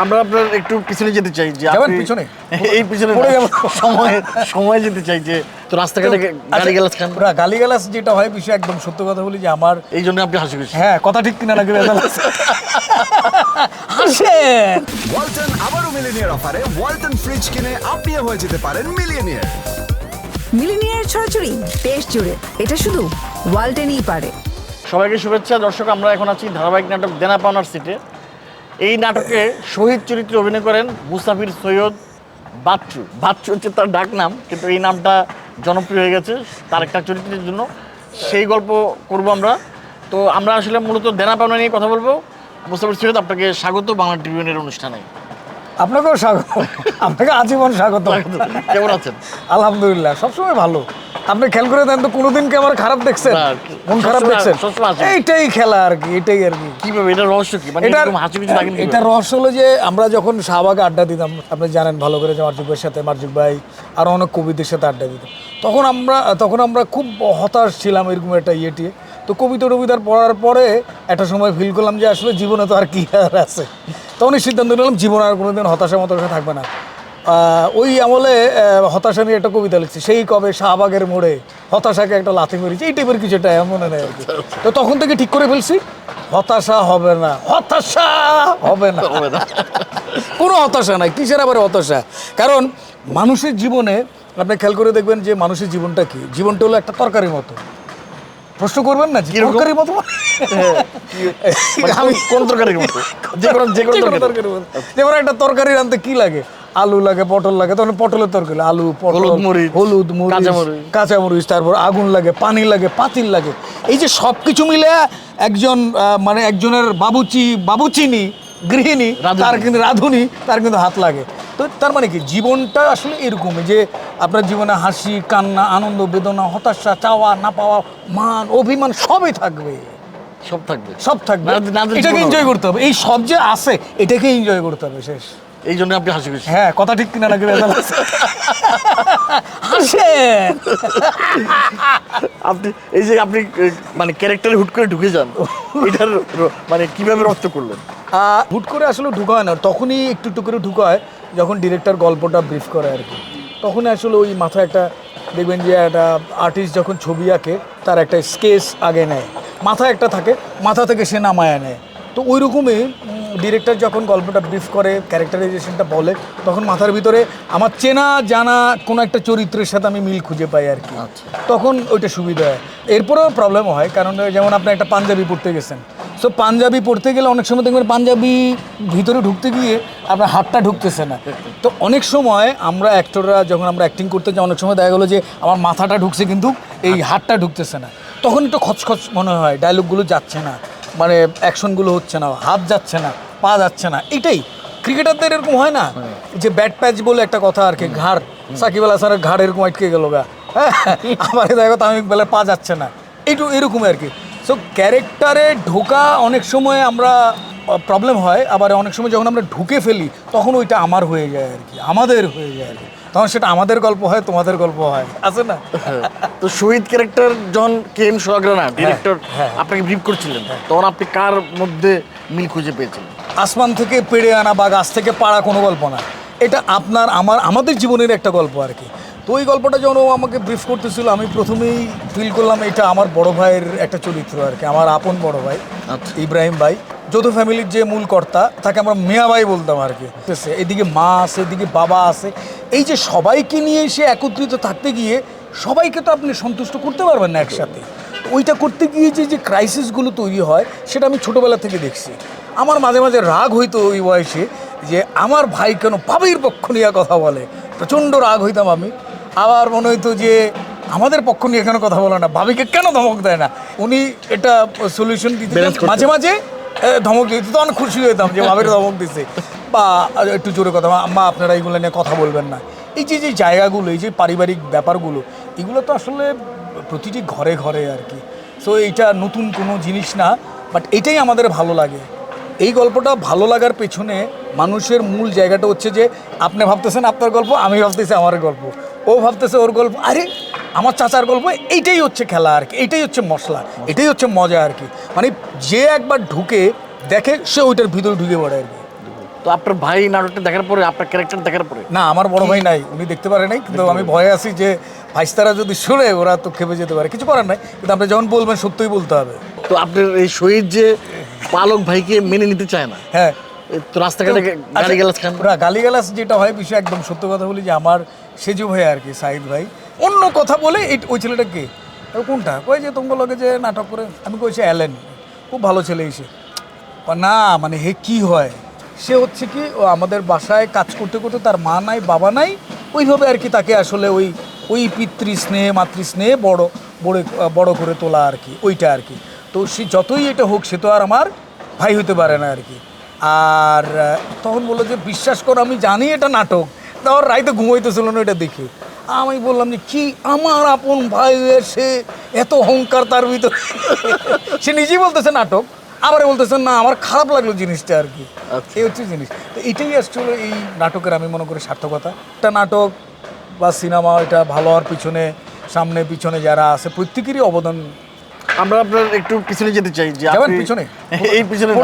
আমরা আপনার একটু পিছনে যেতে চাই যে যাবেন আপনি- পিছনে? এই পিছনে পড়ে যাব। সময় সময় যেতে চাই যে তো রাস্তাঘাটে গাড়ি গেলাস খান। পুরা গালিগালাজ যেটা হয় বিষয় একদম সত্য কথা বলি যে আমার এই জন্য আপনি হাসি খুশি। হ্যাঁ কথা ঠিক কিনা নাকি আছে। হাসেন! ওয়ালটন আবারও মিলিনিয়ার অফারে ওয়ালটন ফ্রিজ কিনে আপনিও হয়ে যেতে পারেন মিলিয়নিয়ার মিলিনিয়ার ছড়াছড়ি দেশ জুড়ে। এটা শুধু ওয়ালটেনই পারে। সবাইকে শুভেচ্ছা। দর্শক আমরা এখন আছি ধারাবাহিক নাটক দেনা পাওনার সিটে। এই নাটকে শহীদ চরিত্রে অভিনয় করেন মুসাফির সৈয়দ বাচ্চু। বাচ্চু হচ্ছে তার ডাক নাম, কিন্তু এই নামটা জনপ্রিয় হয়ে গেছে তার একটা চরিত্রের জন্য। সেই গল্প করব আমরা। তো আমরা আসলে মূলত দেনা পাওনা নিয়ে কথা বলব। মুসাফির সৈয়দ, আপনাকে স্বাগত বাংলা ট্রিবিউনের অনুষ্ঠানে। আপনাকেও স্বাগত। আপনাকে আজীবন স্বাগত। কেমন আছেন? আলহামদুলিল্লাহ সবসময় ভালো। আপনি খেয়াল করে দেন তো কোনোদিন কি আমার খারাপ দেখছেন? মন খারাপ দেখছেন? এইটাই খেলা আর কি এটাই আর কি। কীভাবে এটা রহস্য কি? মানে এটা এটা রহস্য হলো যে আমরা যখন শাহবাগে আড্ডা দিতাম আপনি জানেন ভালো করে যে মার্জুক ভাইয়ের সাথে মার্জুক ভাই আরও অনেক কবিদের সাথে আড্ডা দিতাম। তখন আমরা তখন আমরা খুব হতাশ ছিলাম এরকম একটা ইয়েটি তো কবিতা টবিতার পড়ার পরে একটা সময় ফিল করলাম যে আসলে জীবনে তো আর কি আর আছে। তখনই সিদ্ধান্ত নিলাম জীবন আর কোনোদিন হতাশা মতাশা থাকবে না। ওই আমলে হতাশা নিয়ে একটা কবিতা লিখছি সেই কবে শাহবাগের মোড়ে হতাশাকে একটা লাথি মেরেছি। এই টাইপের কিছু একটা মনে নেই আর কি। তো তখন থেকে ঠিক করে ফেলছি হতাশা হবে না হতাশা হবে না। হবে না। কোনো হতাশা নাই কিসের আবার হতাশা? কারণ মানুষের জীবনে আপনি খেয়াল করে দেখবেন যে মানুষের জীবনটা কি? জীবনটা হলো একটা তরকারির মতো। প্রশ্ন করবেন না? তরকারির মতো মানে? মানে আমি কোন- তরকারির মতো যে কোনো যে কোনো তরকারি তরকারির মতো। যেমন একটা তরকারি রাঁধতে কি লাগে আলু লাগে পটল লাগে তখন পটলের তরকারি আলু পটল হলুদ মরিচ, কাঁচামরিচ। তারপর আগুন লাগে পানি লাগে পাতিল লাগে এই যে সব কিছু মিলে একজন মানে একজনের বাবুচি বাবুচিনি গৃহিণী। তার কিন্তু রাঁধুনি তার কিন্তু হাত লাগে তো তার মানে কি? জীবনটা আসলে এরকমই যে আপনার জীবনে হাসি কান্না আনন্দ বেদনা হতাশা চাওয়া না পাওয়া মান অভিমান সবই থাকবে। সব থাকবে। সব থাকবে। এটাকে এনজয় করতে হবে। এই সব যে আছে এটাকে এনজয় করতে হবে শেষ। এই জন্য আপনি হাসি খুশি। হ্যাঁ কথা ঠিক কিনা নাকি হাসেন। আপনি এই যে আপনি মানে ক্যারেক্টারে হুট করে ঢুকে যান এটার মানে কীভাবে রপ্ত করলেন? হুট করে আসলে ঢুকা হয় না তখনই একটু একটু করে ঢুকা হয় যখন ডিরেক্টর গল্পটা ব্রিফ করে আর কি তখন আসলে ওই মাথায় একটা দেখবেন যে একটা আর্টিস্ট যখন ছবি আঁকে তার একটা স্কেচ আগে নেয়। মাথা একটা থাকে মাথা থেকে সে নামায় নেয়। তো ওই রকমই ডিরেক্টর যখন গল্পটা ব্রিফ করে ক্যারেক্টারাইজেশনটা বলে তখন মাথার ভিতরে আমার চেনা জানা কোনো একটা চরিত্রের সাথে আমি মিল খুঁজে পাই আর কি। তখন ওইটা সুবিধা হয়। এরপরেও প্রবলেম হয় কারণ যেমন আপনি একটা পাঞ্জাবি পড়তে গেছেন সো পাঞ্জাবি পড়তে গেলে অনেক সময় দেখবেন পাঞ্জাবি ভিতরে ঢুকতে গিয়ে আপনার হাতটা ঢুকতেছে না। তো অনেক সময় আমরা অ্যাক্টররা যখন আমরা অ্যাক্টিং করতে যাই, অনেক সময় দেখা গেলো যে আমার মাথাটা ঢুকছে কিন্তু এই হাতটা ঢুকতেছে না। তখন একটু খচখচ মনে হয় ডায়লগগুলো যাচ্ছে না মানে অ্যাকশনগুলো হচ্ছে না, হাত যাচ্ছে না, পা যাচ্ছে না, এটাই। ক্রিকেটারদের এরকম হয় না যে ব্যাট প্যাচ বলে একটা কথা আর কি, ঘাড়। সাকিব আল হাসানের ঘাড় এরকম আটকে গেল গা। হ্যাঁ আমার দেখো তামিক বেলার পা যাচ্ছে না। এইটু এরকমই আর কি। সো ক্যারেক্টারে ঢোকা অনেক সময় আমরা প্রবলেম হয়। আবার অনেক সময় যখন আমরা ঢুকে ফেলি তখন ওইটা আমার হয়ে যায় আর কি। আমাদের হয়ে যায় আর কি। তখন সেটা আমাদের গল্প হয় তোমাদের গল্প হয়। আছে না? তো শহীদ ক্যারেক্টার যখন কে এম সোহাগরানা ডিরেক্টর হ্যাঁ। আপনাকে ব্রিফ করছিলেন তখন আপনি কার মধ্যে মিল খুঁজে পেয়েছিলেন আসমান থেকে পেড়ে আনা বা গাছ থেকে পাড়া কোনো গল্প না। এটা আপনার আমার আমাদের জীবনের একটা গল্প আর কি। তো ওই গল্পটা যখন ও আমাকে ব্রিফ করতেছিল আমি প্রথমেই ফিল করলাম এটা আমার বড় ভাইয়ের একটা চরিত্র আর কি আমার আপন বড় ভাই আচ্ছা। ইব্রাহিম ভাই। যৌথ ফ্যামিলির যে মূল কর্তা তাকে আমরা মিয়া ভাই বলতাম আর কি? এদিকে মা আছে এদিকে বাবা আছে। এই যে সবাইকে নিয়ে এসে একত্রিত থাকতে গিয়ে সবাইকে তো আপনি সন্তুষ্ট করতে পারবেন না একসাথে। ওইটা করতে গিয়ে যে যে ক্রাইসিসগুলো তৈরি হয় সেটা আমি ছোটোবেলা থেকে দেখছি। আমার মাঝে মাঝে রাগ হইতো ওই বয়সে যে আমার ভাই কেন পাবির পক্ষ নিয়ে কথা বলে? প্রচণ্ড রাগ হইতাম আমি। আবার মনে হইতো যে আমাদের পক্ষ নিয়ে কেন কথা বলে না ভাবিকে কেন ধমক দেয় না? উনি এটা সলিউশন দিতে মাঝে মাঝে ধমক দিত তো অনেক খুশি হইতাম যে ভাবের ধমক দিছে। বা একটু জোরে কথা মা আপনারা এইগুলো নিয়ে কথা বলবেন না। এই যে যে জায়গাগুলো এই যে পারিবারিক ব্যাপারগুলো এগুলো তো আসলে প্রতিটি ঘরে ঘরে আর কি। সো এইটা নতুন কোনো জিনিস না বাট এটাই আমাদের ভালো লাগে। এই গল্পটা ভালো লাগার পেছনে মানুষের মূল জায়গাটা হচ্ছে যে আপনি ভাবতেছেন আপনার গল্প আমি ভাবতেছি আমার গল্প। ও ভাবতেছে ওর গল্প আরে আমার চাচার গল্প এইটাই হচ্ছে খেলা আর কি এইটাই হচ্ছে মশলা এটাই হচ্ছে মজা আর কি। মানে যে একবার ঢুকে দেখে সে ওইটার ভিতরে ঢুকে পড়ে আর কি। তো আপনার ভাই নাটকটা দেখার পরে আপনার ক্যারেক্টার দেখার পরে? না আমার বড় ভাই নাই উনি দেখতে পারে নাই কিন্তু আমি ভয়ে আছি যে ভাইস্তারা যদি শুনে ওরা তো খেপে যেতে পারে কিছু করার নাই কিন্তু আপনি যখন বলবেন সত্যই বলতে হবে। তো আপনার এই শহীদ যে পালক ভাইকে মেনে নিতে চায় না হ্যাঁ। রাস্তাঘাটে গাড়ি গেলাস খান। না গালিগালাজ যেটা হয় বিষয় একদম সত্য কথা বলি যে আমার সেজু ভাই আর কি সাইদ ভাই। অন্য কথা বলে এই ওই ছেলেটা কে? কোনটা? কই যে তোমার লগে যে নাটক করে আমি কইছি অ্যালেন। খুব ভালো ছেলে এসে না মানে হে কি হয়? সে হচ্ছে কি ও আমাদের বাসায় কাজ করতে করতে তার মা নাই বাবা নাই ওইভাবে আর কি তাকে আসলে ওই ওই পিতৃ স্নেহে মাতৃ স্নেহে বড় বড় বড় করে তোলা আর কি ওইটা আর কি। তো সে যতই এটা হোক সে তো আর আমার ভাই হতে পারে না আর কি। আর তখন বলল যে বিশ্বাস করো আমি জানি এটা নাটক। তারপর রাইতে ঘুমাইতেছিল না এটা দেখে। আমি বললাম যে কি আমার আপন ভাই সে এত অহংকার তার ভিতরে সে নিজেই বলতেছে নাটক আবার বলতেছে না আমার খারাপ লাগল জিনিসটা আর কি। এই হচ্ছে জিনিস। তো এটাই আসলে এই নাটকের আমি মনে করি সার্থকতা। একটা নাটক বা সিনেমা এটা ভালো হওয়ার পিছনে সামনে পিছনে যারা আছে প্রত্যেকেরই অবদান আমরা আপনার একটু পিছনে যেতে চাই যে যাবেন আপনি- পিছনে? এই পিছনে।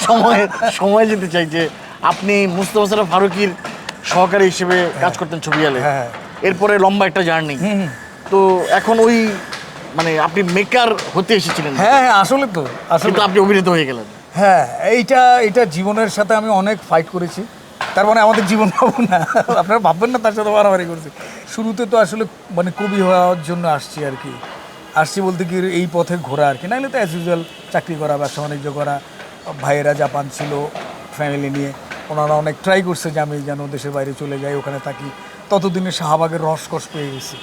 সময় সময় যেতে চাই যে আপনি মুস্তফা সারা ফারুকির সহকারী হিসেবে কাজ করতেন ছবি আলে। হ্যাঁ। এরপরে লম্বা একটা জার্নি। তো এখন ওই মানে আপনি মেকার হতে এসেছিলেন। হ্যাঁ হ্যাঁ আসলে তো আসলে কিন্তু আপনি অভিনেতা হয়ে গেলেন। হ্যাঁ এইটা এটা জীবনের সাথে আমি অনেক ফাইট করেছি। তার মানে আমাদের জীবন পাবো না আপনারা ভাববেন না তার সাথে মারামারি করছি। শুরুতে তো আসলে মানে কবি হওয়ার জন্য আসছি আর কি। আসছি বলতে কি এই পথে ঘোরা আর কি। নাহলে তো অ্যাজ ইউজুয়াল চাকরি করা, ব্যবসা বাণিজ্য করা, ভাইয়েরা জাপান ছিল ফ্যামিলি নিয়ে, ওনারা অনেক ট্রাই করছে যে আমি যেন দেশের বাইরে চলে যাই, ওখানে থাকি। ততদিনে শাহবাগের রসকস পেয়ে গেছি।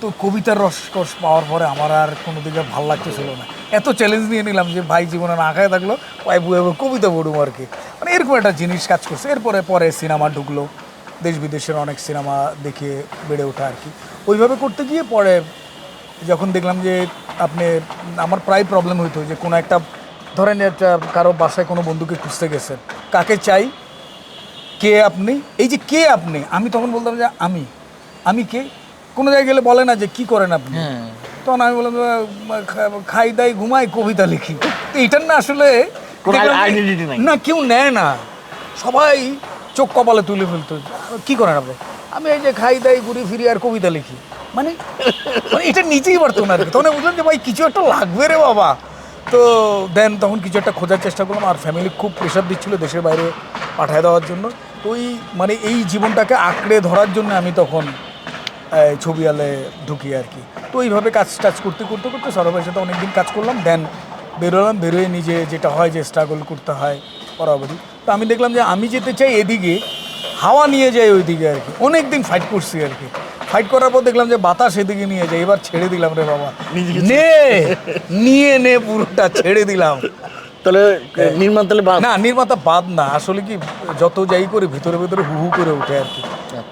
তো কবিতার রসকস পাওয়ার পরে আমার আর কোনো দিকে ভালো লাগতেছিল না। এত চ্যালেঞ্জ নিয়ে নিলাম যে ভাই জীবনে না খায় থাকল, ভাই বুয়ে কবিতা পড়ুম আর কি। মানে এরকম একটা জিনিস কাজ করছে। এরপরে পরে সিনেমা ঢুকলো। দেশ বিদেশের অনেক সিনেমা দেখে বেড়ে ওঠা আর কি। ওইভাবে করতে গিয়ে পরে যখন দেখলাম যে আপনি আমার প্রায় প্রবলেম হইতো যে কোনো একটা ধরেন একটা কারও বাসায় কোনো বন্ধুকে খুঁজতে গেছেন কাকে চাই? কে আপনি? এই যে কে আপনি? আমি তখন বলতাম যে আমি। আমি কে? কোনো জায়গায় গেলে বলে না যে কি করেন আপনি? তখন আমি বললাম খাই দাই ঘুমাই কবিতা লিখি। তো এটার না আসলে। না কেউ নেয় না। সবাই চোখ কপালে তুলে ফেলতো কি করেন আপনি? আমি এই যে খাই দাই ঘুরি ফিরি আর কবিতা লিখি। মানে মানে এটা নিজেই পারতো না আর কি। তখন বুঝলাম যে, ভাই, কিছু একটা লাগবে রে বাবা। তো দেন তখন কিছু একটা খোঁজার চেষ্টা করলাম, আর ফ্যামিলি খুব প্রেশার দিচ্ছিল দেশের বাইরে পাঠিয়ে দেওয়ার জন্য। তো ওই মানে এই জীবনটাকে আঁকড়ে ধরার জন্য আমি তখন ছবি আলে ঢুকি আর কি। তো এইভাবে কাজ টাজ করতে করতে করতে সরবের সাথে অনেকদিন কাজ করলাম, দেন বেরোলাম, বেরোয় নিজে যেটা হয় যে স্ট্রাগল করতে হয়, বরাবরই। তো আমি দেখলাম যে, আমি যেতে চাই এদিকে, হাওয়া নিয়ে যাই ওইদিকে আর কি। অনেক দিন ফাইট করছি আর কি। ফাইট করার পর দেখলাম যে বাতাস এদিকে নিয়ে যায় এবার ছেড়ে দিলাম রে বাবা। নে নিয়ে নে পুরোটা ছেড়ে দিলাম। তাহলে নির্মাণ তাহলে বাদ না নির্মাতা বাদ না আসলে কি যত যাই করে ভিতরে ভিতরে হু হু করে ওঠে আর কি।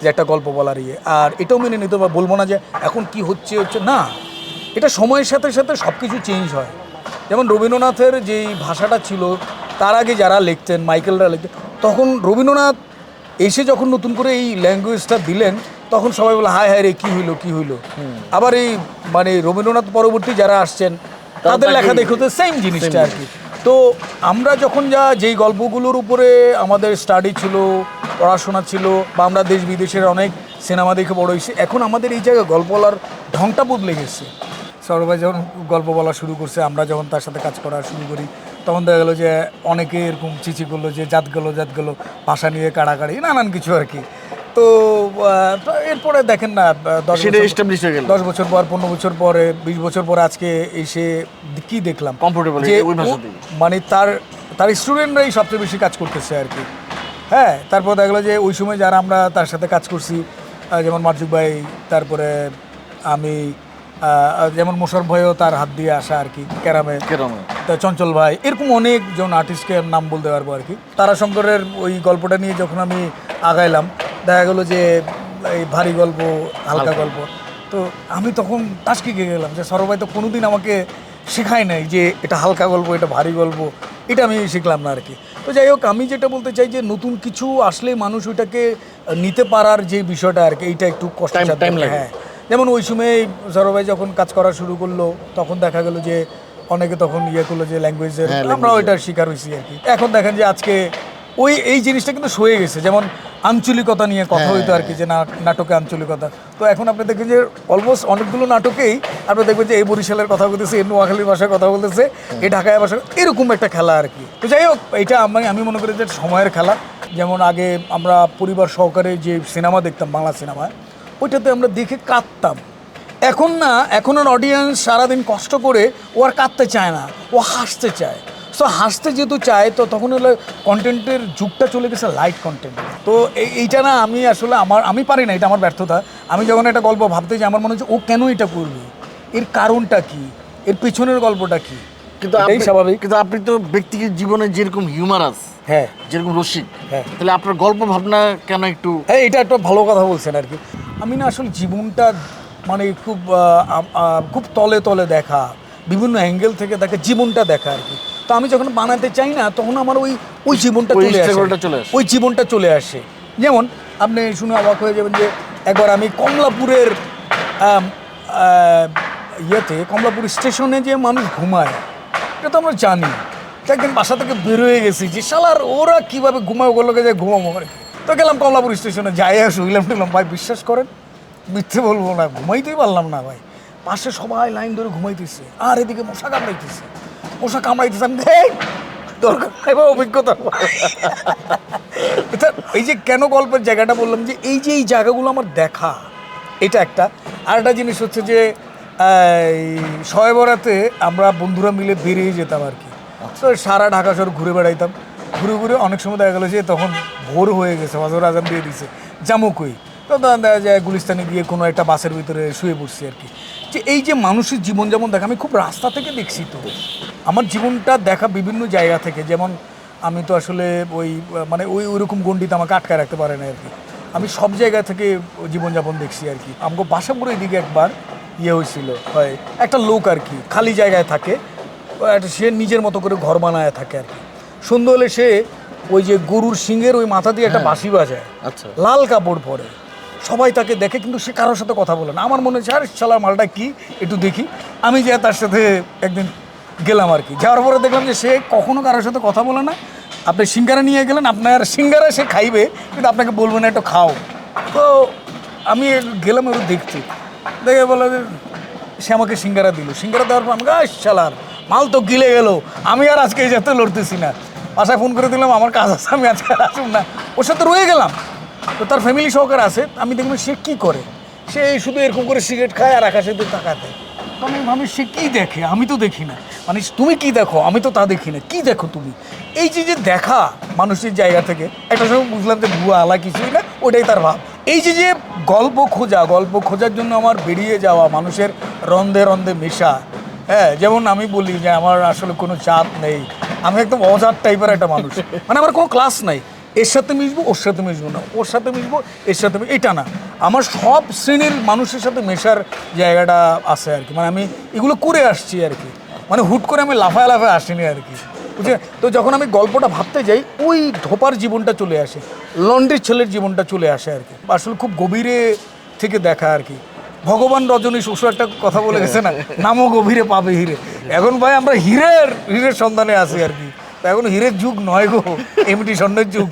যে একটা গল্প বলার ইয়ে। আর এটাও মেনে নিতে বা বলব না যে এখন কি হচ্ছে হচ্ছে না। এটা সময়ের সাথে সাথে সব কিছু চেঞ্জ হয়। যেমন রবীন্দ্রনাথের যেই ভাষাটা ছিল তার আগে যারা লিখতেন মাইকেলরা লিখতেন তখন রবীন্দ্রনাথ এসে যখন নতুন করে এই ল্যাঙ্গুয়েজটা দিলেন তখন সবাই বলে হায় হায় রে কী হইল কী হইল? আবার এই মানে রবীন্দ্রনাথ পরবর্তী যারা আসছেন তাদের লেখা তাকেই- দেখতে সেম জিনিসটা আর কি। তো আমরা যখন যা যেই গল্পগুলোর উপরে আমাদের স্টাডি ছিল পড়াশোনা ছিল বা আমরা দেশ বিদেশের অনেক সিনেমা দেখে বড় হয়েছি এখন আমাদের এই জায়গায় গল্প বলার ঢংটা বদলে গেছে। সৌরভাই যখন গল্প বলা শুরু করছে আমরা যখন তার সাথে কাজ করা শুরু করি তখন দেখা গেলো যে অনেকে এরকম চিচি করল যে জাত গেলো জাত গেলো ভাষা নিয়ে কাড়াকাড়ি নানান কিছু আর কি। তো এরপরে দেখেন না দশ। দশ বছর পর পনেরো বছর পরে বিশ বছর পরে আজকে এসে কি দেখলাম? ভাষাতেই। মানে তার তার স্টুডেন্টরাই সবচেয়ে বেশি কাজ করতেছে আর কি। হ্যাঁ তারপর দেখা গেলো যে ওই সময় যারা আমরা তার সাথে কাজ করছি যেমন মার্জুক ভাই তারপরে আমি যেমন মোশার ভাইও তার হাত দিয়ে আসা আর কি ক্যারামে। কেরম তা চঞ্চল ভাই এরকম অনেকজন আর্টিস্টকে নাম বলতে পারব আর কি। তারাশঙ্করের ওই গল্পটা নিয়ে যখন আমি আগাইলাম দেখা গেলো যে এই ভারী গল্প হালকা গল্প। তো আমি তখন টাসকি গিয়ে গেলাম যে সরভাই তো কোনোদিন আমাকে শেখায় নাই যে এটা হালকা গল্প এটা ভারী গল্প এটা আমি শিখলাম না আর কি। তো যাই হোক আমি যেটা বলতে চাই যে নতুন কিছু আসলে মানুষ ওইটাকে নিতে পারার যে বিষয়টা আর কি এইটা একটু কষ্ট হ্যাঁ। যেমন ওই সময় সরভাই যখন কাজ করা শুরু করল তখন দেখা গেল যে অনেকে তখন ইয়ে করল যে ল্যাঙ্গুয়েজের হ্যাঁ, আমরা ওইটার শিকার হয়েছি আর কি। এখন দেখেন যে আজকে ওই এই জিনিসটা কিন্তু সয়ে গেছে যেমন আঞ্চলিকতা নিয়ে কথা হ্যাঁ। হইতো আর কি যে না- নাটকে আঞ্চলিকতা। তো এখন আপনি দেখবেন যে অলমোস্ট অনেকগুলো নাটকেই আপনি দেখবেন যে এই বরিশালের কথা বলতেছে এই নোয়াখালীর ভাষায় কথা বলতেছে এই ঢাকায় ভাষা এরকম একটা খেলা আর কি। তো যাই হোক এটা আমি আমি মনে করি যে সময়ের খেলা। যেমন আগে আমরা পরিবার সহকারে যে সিনেমা দেখতাম বাংলা সিনেমা ওইটাতে আমরা দেখে কাঁদতাম। এখন না এখন আর অডিয়েন্স সারাদিন কষ্ট করে ও আর কাঁদতে চায় না ও হাসতে চায়। সো হাসতে যেহেতু চায় তো তখন হলো কন্টেন্টের যুগটা চলে গেছে লাইট কন্টেন্ট তো এই এইটা না আমি আসলে আমার আমি পারি না এটা আমার ব্যর্থতা। আমি যখন একটা গল্প ভাবতে যাই আমার মনে হচ্ছে ও কেন এটা করবে? এর কারণটা কি? এর পিছনের গল্পটা কি? কিন্তু আপনি- স্বাভাবিক। কিন্তু আপনি তো ব্যক্তিগত জীবনে যেরকম হিউমারাস হ্যাঁ। যেরকম রসিক হ্যাঁ। তাহলে আপনার গল্প ভাবনা কেন একটু হ্যাঁ এটা একটা ভালো কথা বলছেন আর কি। আমি না আসলে জীবনটা মানে খুব খুব তলে তলে দেখা বিভিন্ন অ্যাঙ্গেল থেকে দেখা জীবনটা দেখা আর কি। তো আমি যখন বানাতে চাই না তখন আমার ওই ওই জীবনটা চলে আসে। ওই জীবনটা চলে আসে। যেমন আপনি শুনে অবাক হয়ে যাবেন যে একবার আমি কমলাপুরের ইয়েতে কমলাপুর স্টেশনে যে মানুষ ঘুমায় এটা তো আমরা জানি। তো একদিন বাসা থেকে বেরোয় গেছি যে শালার ওরা কীভাবে ঘুমায়? ওগুলোকে যে ঘুমাবো? আর কি তো গেলাম কমলাপুর স্টেশনে যাই শুইলাম টিলাম ভাই বিশ্বাস করেন? মিথ্যে বলব না ঘুমাইতেই পারলাম না ভাই। পাশে সবাই লাইন ধরে ঘুমাইতেছে আর এদিকে মশা কামড়াইতেছে। মশা কামড়াইতেছে আমি "হেই, দরকার নাই বা অভিজ্ঞতা এই যে কেন গল্পের জায়গাটা বললাম যে এই যে এই জায়গাগুলো আমার দেখা এটা একটা। আর একটা জিনিস হচ্ছে যে এই শয়ে বরাতে আমরা বন্ধুরা মিলে বেরিয়ে যেতাম আর কি। সারা ঢাকা শহর ঘুরে বেড়াইতাম। ঘুরে ঘুরে অনেক সময় দেখা গেলো যে তখন ভোর হয়ে গেছে বাজর আজান দিয়ে দিছে জামুকই। তো তখন দেখা যায় গুলিস্তানে গিয়ে কোনো একটা বাসের ভিতরে শুয়ে পড়ছি আর কি। যে এই যে মানুষের জীবনযাপন দেখা আমি খুব রাস্তা থেকে দেখছি তো। আমার জীবনটা দেখা বিভিন্ন জায়গা থেকে যেমন আমি তো আসলে ওই মানে ওই ওইরকম গণ্ডিতে আমাকে আটকায় রাখতে পারে না আর কি। আমি সব জায়গা থেকে জীবনযাপন দেখছি আর কি। আমাকে বাসাপুরের এদিকে একবার ইয়ে হয়েছিল হয় একটা লোক আর কি খালি জায়গায় থাকে একটা সে নিজের মতো করে ঘর বানায় থাকে আর কি। সন্ধ্যে হলে সে ওই যে গরুর শিঙের ওই মাথা দিয়ে একটা বাঁশি বাজায় আচ্ছা। লাল কাপড় পরে। সবাই তাকে দেখে কিন্তু সে কারোর সাথে কথা বলে না। আমার মনে হচ্ছে, আর, শালা, মালটা কী? একটু দেখি। আমি যে তার সাথে একদিন গেলাম আর কি। যাওয়ার পরে দেখলাম যে সে কখনো কারোর সাথে কথা বলে না। আপনি সিঙ্গারা নিয়ে গেলেন, আপনার সিঙ্গারা সে খাইবে, কিন্তু আপনাকে বলবে না, একটু খাও। তো আমি গেলাম একটু দেখছি দেখে বলে সে আমাকে সিঙ্গারা দিল। সিঙ্গারা দেওয়ার পর আমাকে শালার মাল তো গিলে গেল। আমি আর আজকে এই যাতে লড়তেছি না। বাসায় ফোন করে দিলাম, আমার কাজ আছে, আমি আজকে আসুন না। ওর সাথে রয়ে গেলাম। তো তার ফ্যামিলি সহকারে আছে। আমি দেখলাম সে কি করে? সে শুধু এরকম করে সিগারেট খায় আর আকাশের দিকে তাকাতে। তো আমি ভাবি, সে কি দেখে? আমি তো দেখি না। মানে তুমি কি দেখো? আমি তো তা দেখি না। কি দেখো তুমি? এই যে যে দেখা মানুষের জায়গা থেকে, একটা সময় বুঝলাম যে ভুয়া আলা কিছুই না, ওটাই তার ভাব। এই যে যে গল্প খোঁজা, গল্প খোঁজার জন্য আমার বেরিয়ে যাওয়া মানুষের রন্ধে রন্ধে মেশা হ্যাঁ যেমন আমি বলি যে আমার আসলে কোনো চাপ নেই। আমি একদম অজাত টাইপের একটা মানুষ। মানে আমার কোনো ক্লাস নাই। এর সাথে মিশবো, ওর সাথে মিশবো না। ওর সাথে মিশবো, এর সাথে এটা না। আমার সব শ্রেণির মানুষের সাথে মেশার জায়গাটা আছে আর কি। মানে আমি এগুলো করে আসছি আর কি। মানে হুট করে আমি লাফায় লাফায় আসিনি আর কি। বুঝে তো যখন আমি গল্পটা ভাবতে যাই, ওই ধোপার জীবনটা চলে আসে। লন্ড্রির ছেলের জীবনটা চলে আসে আর কি। আসলে খুব গভীরে থেকে দেখা আর কি। ভগবান রজনী শুশু একটা কথা বলে গেছে না, নামও গভীরে পাবে হিরে। এখন ভাই আমরা হীরের হীরের সন্ধানে আছি আর কি। এখন হীরের যুগ নয় গো। এমটি স্বর্ণের যুগ।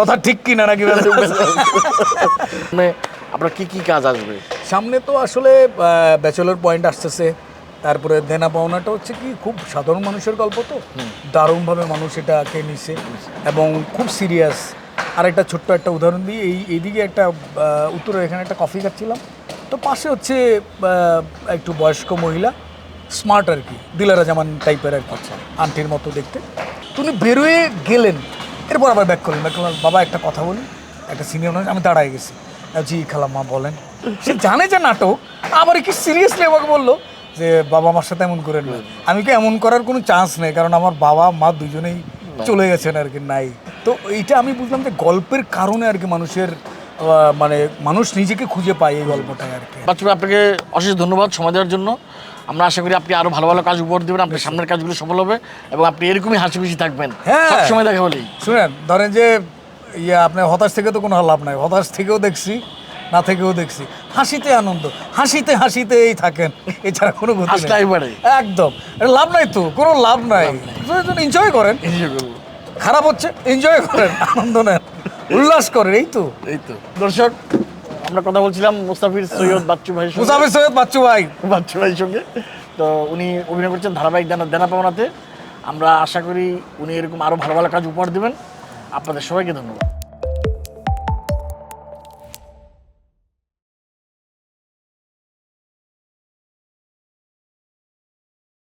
কথা ঠিক কিনা নাকি মানে আপনার কি কি কাজ আসবে? সামনে তো আসলে ব্যাচেলর পয়েন্ট আসতেছে। তারপরে দেনা পাওনাটা হচ্ছে কি খুব সাধারণ মানুষের গল্প তো। দারুণভাবে মানুষ এটাকে নিছে এবং খুব সিরিয়াস আর একটা ছোট্ট একটা উদাহরণ দিই। এই এইদিকে একটা উত্তরের এখানে একটা কফি খাচ্ছিলাম। তো পাশে হচ্ছে একটু বয়স্ক মহিলা। স্মার্ট আর কি দিলারা জামান টাইপের আর কি। আন্টির মতো দেখতে। তো উনি বেরোয় গেলেন। এরপর আবার ব্যাক করলেন। ব্যাক করলেন বাবা একটা কথা বলি একটা সিনিয়র মানুষ আমি দাঁড়ায় গেছি। জি খালাম্মা বলেন। সে জানে যে নাটক আবার কি সিরিয়াসলি আমাকে বলল যে বাবা আমার সাথে এমন করে না। আমি কি এমন করার কোনো চান্স নেই? কারণ আমার বাবা মা দুজনেই চলে গেছেন আর কি নাই। তো এইটা আমি বুঝলাম যে গল্পের কারণে আর কি মানুষের মানে মানুষ নিজেকে খুঁজে পায় এই গল্পটায় আর কি। বাচ্চু আপনাকে অশেষ ধন্যবাদ সময় দেওয়ার জন্য। আমরা আশা করি আপনি আরও ভালো ভালো কাজ উপহার দেবেন আপনার সামনের কাজগুলো সফল হবে এবং আপনি এরকমই হাসি খুশি থাকবেন। হ্যাঁ। সব দেখা হলেই। শুনেন ধরেন যে ইয়ে আপনার হতাশ থেকে তো কোনো লাভ নাই। হতাশ থেকেও দেখছি না থেকেও দেখছি। হাসিতে আনন্দ হাসিতে হাসিতেই থাকেন এছাড়া কোনো একদম। লাভ নাই তো কোনো লাভ নাই। এনজয় করেন। খারাপ হচ্ছে এনজয় করেন আনন্দ নেন উল্লাস করেন এই তো। এই তো। দর্শক আমরা কথা বলছিলাম মুস্তাফির সৈয়দ বাচ্চু ভাই মুস্তাফির সৈয়দ বাচ্চু ভাই। বাচ্চু ভাইয়ের সঙ্গে। তো উনি অভিনয় করছেন ধারাবাহিক দেনা দেনা পাওনাতে। আমরা আশা করি উনি এরকম আরও ভালো ভালো কাজ উপহার দেবেন। আপনাদের সবাইকে ধন্যবাদ।